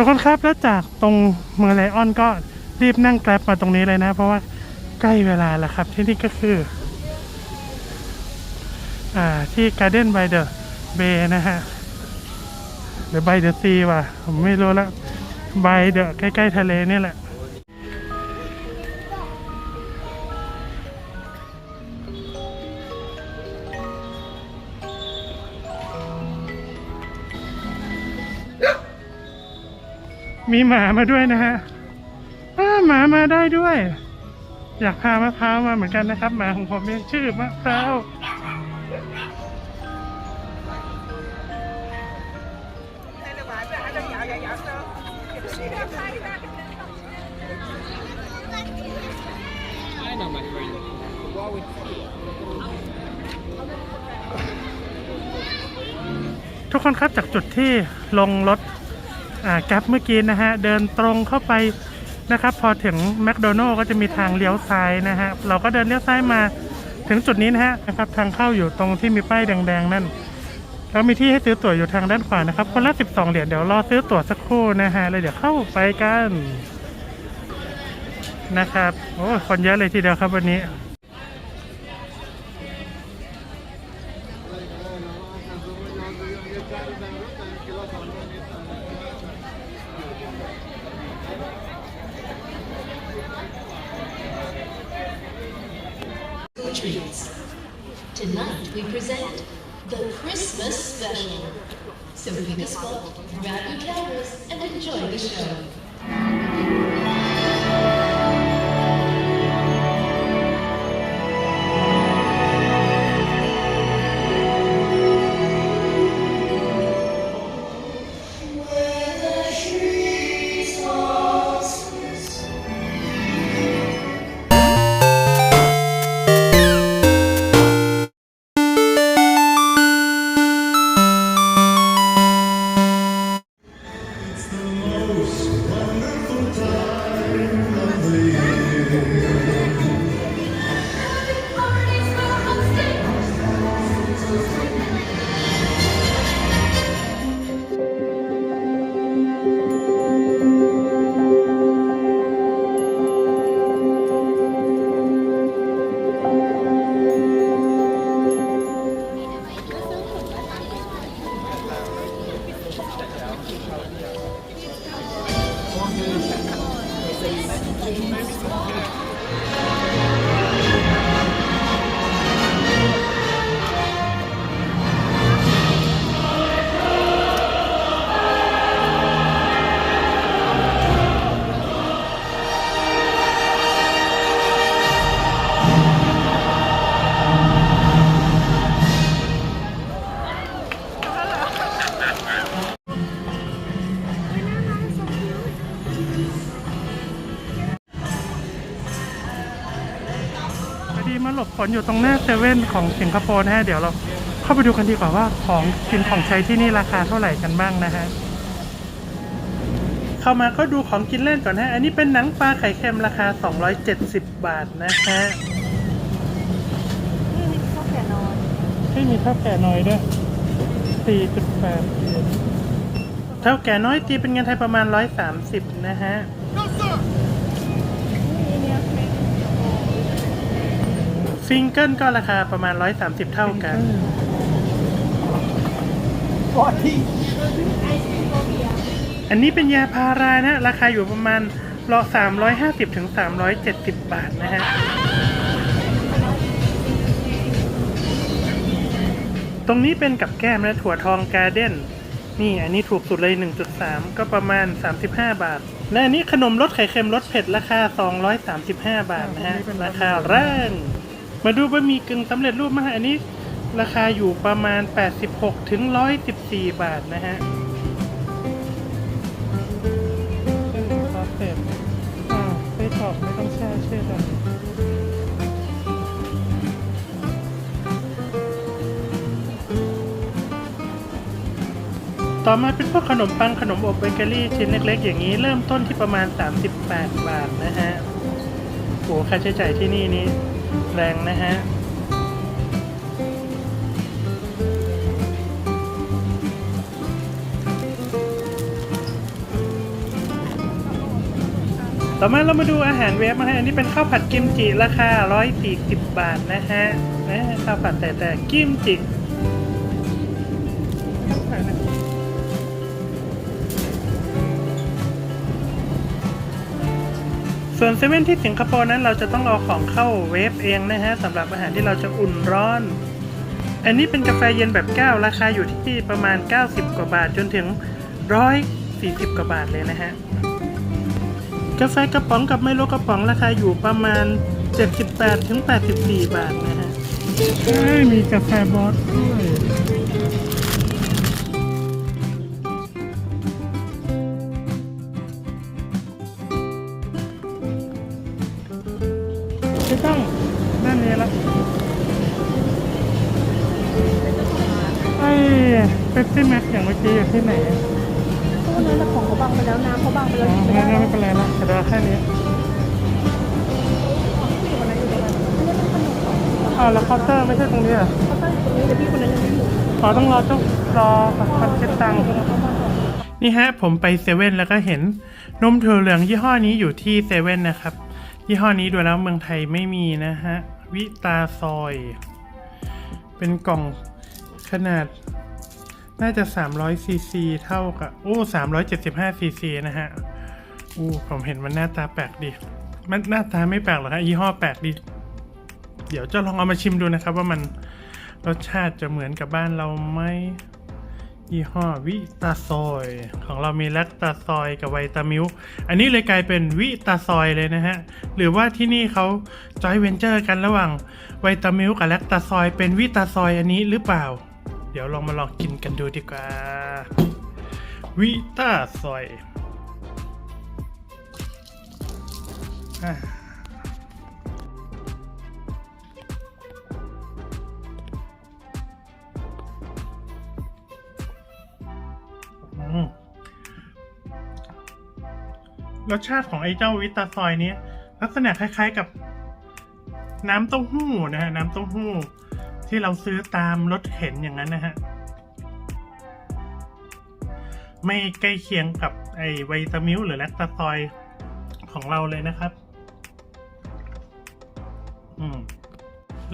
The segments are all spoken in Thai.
ทุกคนครับแล้วจากตรงเมืองไลออนก็รีบนั่งแกร็บมาตรงนี้เลยนะ เพราะว่าใกล้เวลาแล้วครับ ที่นี่ก็คืออ่าที่ Garden by the Bay นะฮะหรือ by the sea ว่ะ ผมไม่รู้แล้ว by the ใกล้ ๆ ทะเลนี่แหละ มีหมามาด้วยนะฮะหมามาได้ด้วย อยากพามะพร้าวมาเหมือนกันนะครับ หมาของผมเนี่ยชื่อมะพร้าวทุกคนครับจากจุดที่ลงรถ แก๊ปเมื่อกี้นะฮะ เดินตรงเข้าไปนะครับ พอถึงแมคโดนัลล์ก็จะมีทางเลี้ยวซ้ายนะฮะ เราก็เดินเลี้ยวซ้ายมาถึงจุดนี้นะฮะนะครับทางเข้าอยู่ตรงที่มีป้ายแดงๆนั่นแล้วมีที่ให้ซื้อตั๋วอยู่ทางด้านขวานะครับ คนละ 12 เหรียญเดี๋ยวรอซื้อตั๋วสักครู่นะฮะแล้วเดี๋ยวเข้าไปกันนะครับโอ้คนเยอะเลยทีเดียวครับวันนี้ Tonight we present the Christmas special. So pick a spot, grab your cameras, and enjoy the show. ฝนอยู่ตรงหน้าเซเว่นของสิงคโปร์นะฮะเดี๋ยวเราเข้าไปดูกันดีกว่าว่าของกินของใช้ที่นี่ราคาเท่าไหร่กันบ้างนะฮะเข้ามาก็ดูของกินเล่นก่อนฮะอันนี้เป็นหนังปลาไข่เค็มราคา 270 บาทนะฮะนี่มีข้าวแก่น้อยที่มีเท่าแก่น้อยด้วย 4.8เหรียญเท่าแก่น้อยตีเป็นเงินไทยประมาณ 130 นะฮะ ฟิงเกิลก็ราคาประมาณ 130 เท่ากันอันนี้เป็นยาพารานะ ราคาอยู่ประมาณรอ350ถึง370 บาทนะฮะ ตรงนี้เป็นกับแก้มนะถั่วทองการ์เด้น นี่อันนี้ถูกสุดเลย 1.3 ก็ประมาณ 35 บาท และอันนี้ขนมรสไข่เค็มรสเผ็ดราคา 235 บาทนะฮะ ราคาแรง มาดูบะหมี่กึ่งสำเร็จรูปมาฮะอันนี้ ราคาอยู่ประมาณ 86 ถึง 114 บาทนะฮะซอสเผ็ดอ่าไส้กรอกไม่ต้องแช่เชื่อกันต่อมาเป็นพวกขนมปังขนมอบเบเกอรี่ชิ้นเล็กๆ อย่างนี้เริ่มต้นที่ประมาณ 38 บาทนะฮะโอ้ค่าใช้จ่ายที่นี่นี่ แรงนะฮะต่อมาเรามาดูอาหารเวฟมาให้อันนี้เป็นข้าวผัดกิมจิราคา 140 บาทนะฮะนะข้าวผัดแต่แต่กิมจิ ส่วนเซเว่นที่สิงคโปร์นั้นเราจะต้องเอาของเข้าเวฟเองนะฮะสำหรับอาหารที่เราจะอุ่นร้อน อันนี้เป็นกาแฟเย็นแบบแก้วราคาอยู่ที่ประมาณ 90 กว่าบาทจนถึง 140 กว่าบาทเลยนะฮะกาแฟกระป๋องกับไมโลกระป๋องราคาอยู่ประมาณ 78ถึง84 บาทนะฮะมีกาแฟบอสด้วย ป๊ปซี่แม็กอย่างเมื่อกี้อยู่ที่ไหนตู้นั้นแต่ของเขาบังไปแล้วน้ำเขาบังไปแล้วอ๋อกินไม่ไม่ได้ไม่เป็นไรละแต่เราแค่นี้ผู้หญิงคนนั้นอยู่ตรงนั้นไม่ได้เป็นขนมของอ้าวแล้วเคาน์เตอร์ไม่ใช่ตรงนี้เหรอเขาตั้งอยู่ตรงนี้แต่พี่คนนั้นยังไม่อยู่ขอต้องรอเจ้ารอคนคิดตังค์นี่ฮะ ผมไปเซเว่นแล้วก็เห็นนมถั่วเหลืองยี่ห้อนี้อยู่ที่เซเว่นนะครับ ยี่ห้อนี้ดูแล้วเมืองไทยไม่มีนะฮะ วิตาซอย เป็นกล่องขนาด น่าจะ 300 ซีซีเท่ากับโอ้375 ซีซีนะฮะอู้ผมเห็นมันหน้าตาแปลกดี มันหน้าตาไม่แปลกหรอกฮะยี่ห้อแปลกดี เดี๋ยวจะลองเอามาชิมดูนะครับ ว่ามันรสชาติจะเหมือนกับบ้านเราไหมยี่ห้อวิตาซอย ของเรามีแลคตาซอยกับไวตามิลอันนี้เลยกลายเป็นวิตาซอยเลยนะฮะ หรือว่าที่นี่เขาจอยเวนเจอร์กันระหว่างไวตามิลกับแลคตาซอยเป็นวิตาซอยอันนี้หรือเปล่า เดี๋ยวลองมาลองกินกันดูดีกว่า วิตาซอยอ่ารสชาติของไอ้เจ้าวิตาซอยนี้ลักษณะคล้ายๆกับ น้ำเต้าหู้นะฮะน้ำเต้าหู้ ที่เราซื้อตามรถเข็นอย่างนั้นนะฮะ ไม่ใกล้เคียงกับไอไวตามิลหรือแลคตาซอยของเราเลยนะครับ อืม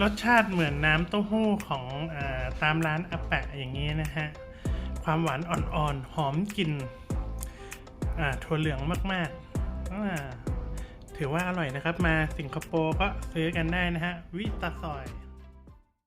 รสชาติเหมือนน้ำเต้าหู้ของอาตามร้านอาแปะอย่างนี้นะฮะ ความหวานอ่อนๆ หอมกลิ่นถั่วเหลืองมากๆ ถือว่าอร่อยนะครับ มาสิงคโปร์ก็ซื้อกันได้นะฮะ วิตาซอย